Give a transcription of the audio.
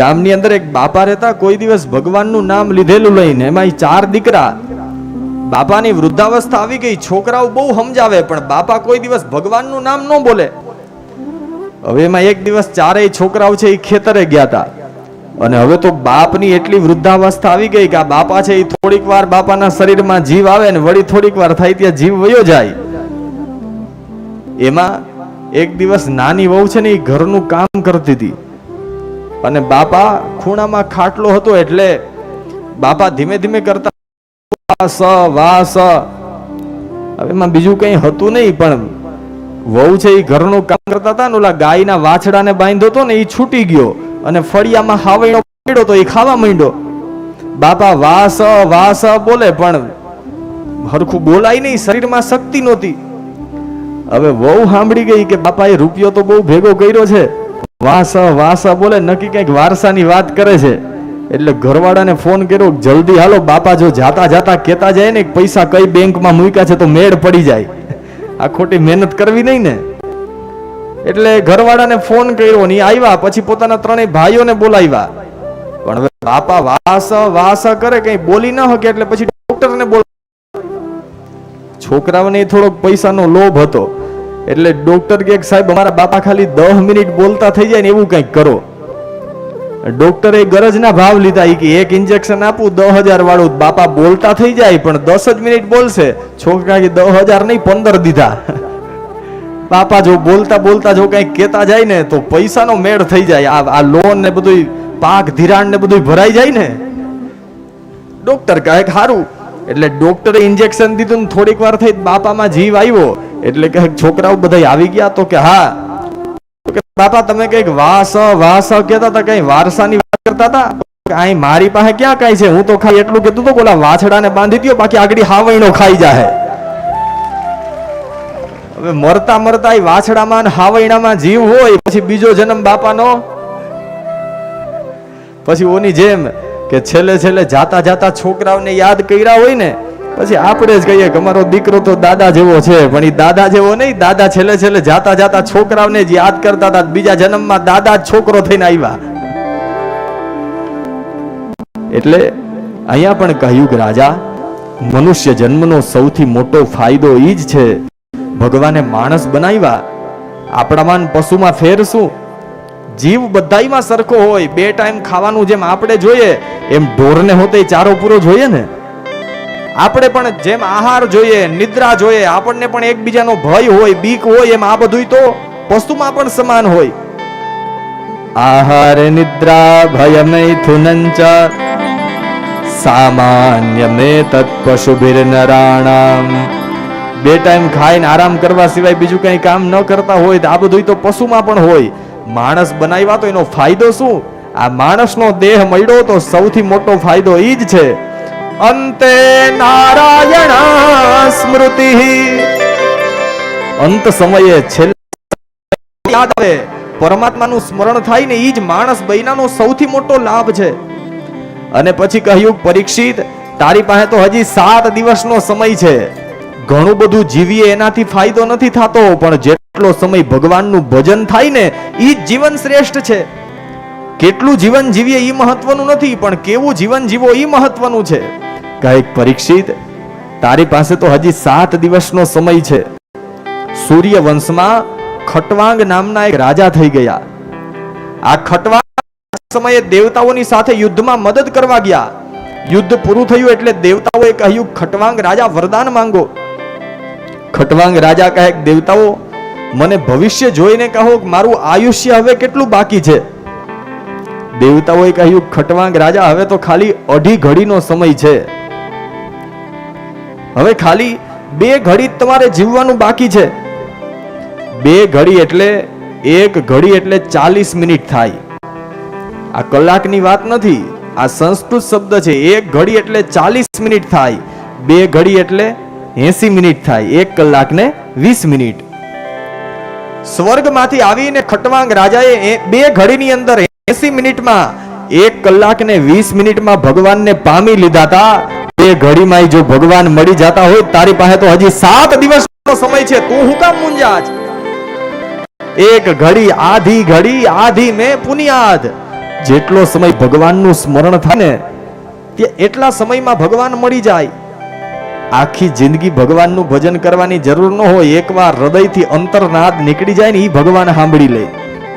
ગામની અંદર એક બાપા રહેતા, કોઈ દિવસ ભગવાનનું નામ લીધેલું લઈને એમાં ચાર દીકરા બાપાની વૃદ્ધાવસ્થા આવી ગઈ. છોકરાઓ બહુ સમજાવે, પણ બાપા કોઈ દિવસ ભગવાનનું નામ ન બોલે. હવે એમાં એક દિવસ ચારેય છોકરાઓ છે એ ખેતરે ગયા હતા અને હવે તો બાપની એટલી વૃદ્ધાવસ્થા આવી ગઈ કે આ બાપા છે એ થોડીક વાર બાપાના શરીરમાં જીવ આવે ને વળી થોડીક વાર થાય ત્યાં જીવ વયો જાય. એમાં એક દિવસ નાની વહુ છે ને એ ઘરનું કામ કરતી હતી. અને બાપા ખૂણામાં ખાટલો હતો એટલે બાપા ધીમે ધીમે કરતા, વાસ વાસ. હવે એમાં બીજું કંઈ હતું નહીં, પણ વહુ છે એ ઘરનું કામ કરતા હતા ને, ઓલા ગાયના વાછડાને બાંધ્યો હતો ને, એ છૂટી ગયો અને ફળિયામાં હાવૈણો પડ્યો તો એ ખાવા માંડ્યો. બાપા, વાસ વાસ બોલે, પણ હરખું બોલાય નહીં, શરીરમાં શક્તિ નહોતી. હવે વહુ સાંભળી ગઈ કે બાપાએ રૂપિયો તો બહુ ભેગો કર્યો છે. વાસ, વાસા બોલે, નક્કી કંઈક વારસાની વાત કરે છે. એટલે ઘરવાળાને ફોન કર્યો, જલ્દી હાલો, બાપા જો જાતા જાતા કેતા જાય ને, પૈસા કઈ બેંકમાં મૂક્યા છે તો મેળ પડી જાય. આ ખોટી મહેનત કરવી નહીં ને. એટલે ઘરવાળાને ફોન કર્યો ને આવ્યા, પછી પોતાના ત્રણેય ભાઈઓને બોલાવ્યા. પણ હવે બાપા વાસ વાસ કરે, કઈ બોલી ન શકે, એટલે પછી ડોક્ટરને બોલ છોકરાઓને થોડોક પૈસાનો લોભ હતો. એટલે ડોક્ટર કે સાહેબ, અમારા બાપા ખાલી દસ મિનિટ બોલતા થઈ જાય ને એવું કંઈક કરો. ડોક્ટરે ગરજના ભાવ લીધા એ કે એક ઇન્જેક્શન આપું દસ હજાર વાળું. બાપા બોલતા થઈ જાય, પણ દસ જ મિનિટ બોલશે. છોકરા કે દસ હજાર નહીં, પંદર દીધા. બાપા જો બોલતા બોલતા જો કંઈક કેતા જાય ને, તો પૈસાનો મેળ થઈ જાય. આ આ લોન ને બધું પાક ધિરાણ ને બધું ભરાઈ જાય ને. ડોક્ટર કહે સારું એટલે ડોક્ટરે ઇન્જેક્શન દીધું ને થોડીક વાર થઈ બાપામાં જીવ આવ્યો. એટલે કે છોકરાઓ બધા આવી ગયા તો કે હા. બાપા, તમે કંઈક વાસ વાસ કહેતા હતા, કઈ વારસાની વાત કરતા હતા? અહીં મારી પાસે ક્યાં કઈ છે? હું તો ખાલી એટલું કેતું તો ઓલા વાછડાને બાંધી દો બાકી આગળ હાવૈણો ખાઈ જાય હવે મરતા મરતા એ વાછડામાં હાવૈણામાં જીવ હોય, પછી બીજો જન્મ બાપાનો. પછી ઓની જેમ કે છેલ્લે છેલ્લે જાતા જાતા છોકરાઓને યાદ કર્યા હોય ને, પછી આપણે જ કહીએ કે અમારો દીકરો તો દાદા જેવો છે, પણ એ દાદા જેવો નહીં, દાદા છેલ્લે છેલ્લે જાતા જાતા છોકરાઓને જ યાદ કરતા હતા. બીજા જન્મમાં દાદા જ છોકરો થઈને આવ્યા. એટલે અહીંયા પણ કહ્યું કે રાજા, મનુષ્ય જન્મનો સૌથી મોટો ફાયદો એ જ છે, ભગવાને માણસ બનાવ્યા. આપણામાં પશુમાં ફેર શું જીવ બધાયમાં સરખો હોય, બે ટાઈમ ખાવાનું જેમ આપણે જોઈએ, એમ ઢોરને હોતે ચારો પૂરો જોઈએ ને? આપણે પણ જેમ આહાર જોઈએ, નિદ્રા જોઈએ, આપણને પણ એકબીજાનો ભય હોય, બીક હોય, એમ આ બધું તો પશુમાં પણ સમાન હોય. આહાર નિદ્રા, ભય મૈથુનંચ સામાન્ય મે તત્પશુભિર નરાણામ બે ટાઈમ ખાઈને આરામ કરવા સિવાય બીજું કંઈ કામ ન કરતા હોય, તો આ બધું તો પશુમાં પણ હોય. માણસ બનાવ્યા તો એનો ફાયદો શું? આ માણસનો દેહ મળ્યો તો સૌથી મોટો ફાયદો ઈ જ છે. અંતે નારાયણ સ્મૃતિ. અંત સમયે છેલ્લે પરમાત્માનું સ્મરણ થાય ને ઈ જ માણસ બૈનાનો સૌથી મોટો લાભ છે. અને પછી કહ્યું, પરીક્ષિત, તારી પાસે તો હજી સાત દિવસનો સમય છે. ઘણું બધું જીવીએ એનાથી ફાયદો નથી થતો, પણ જેટલો સમય ભગવાનનું ભજન થાય ને એ જીવન શ્રેષ્ઠ છે. કેટલું જીવન જીવીએ એ મહત્વનું નથી, પણ કેવું જીવન જીવો એ મહત્વનું છે. કંઈક પરીક્ષિત, તારી પાસે તો હજી સાત દિવસનો સમય છે. સૂર્ય વંશમાં ખટવાંગ નામના એક રાજા થઈ ગયા. આ ખટવાંગ સમયે દેવતાઓની સાથે યુદ્ધમાં મદદ કરવા ગયા. યુદ્ધ પૂરું થયું એટલે દેવતાઓએ કહ્યું, ખટવાંગ રાજા વરદાન માંગો. ખટવાંગ રાજા કહે, દેવતાઓ મને ભવિષ્ય જોઈને કહો મારું આયુષ્ય હવે કેટલું બાકી છે? દેવતાઓએ કહ્યું, ખટવાંગ રાજા, હવે તો ખાલી અઢી ઘડીનો સમય છે. હવે ખાલી બે ઘડી તમારે જીવવાનું બાકી છે. બે ઘડી એટલે એક ઘડી એટલે ચાલીસ મિનિટ થાય. આ કલાકની વાત નથી, આ સંસ્કૃત શબ્દ છે. એક ઘડી એટલે ચાલીસ મિનિટ થાય, બે ઘડી એટલે એસી મિનિટ થાય, એક કલાક ને વીસ મિનિટ. સ્વર્ગમાંથી આવીને ખટવાંગ રાજાએ બે ઘડીની અંદર એસી મિનિટમાં એક કલાક ને વીસ મિનિટમાં ભગવાનને પામી લીધા હતા. બે ઘડીમાં જો ભગવાન મળી જતા હોય, તારી પાસે તો હજી સાત દિવસનો સમય છે. તું હું કામ મુંજાજ એક ઘડી, આધી ઘડી, આધી મેં પુનિયાદ. જેટલો સમય ભગવાનનું સ્મરણ થાય ને તે એટલા સમયમાં ભગવાન મળી જાય. આખી જિંદગી ભગવાનનું ભજન કરવાની જરૂર ન હોય, એકવાર હૃદયથી અંતરનાદ નીકળી જાય ને એ ભગવાન સાંભળી લે.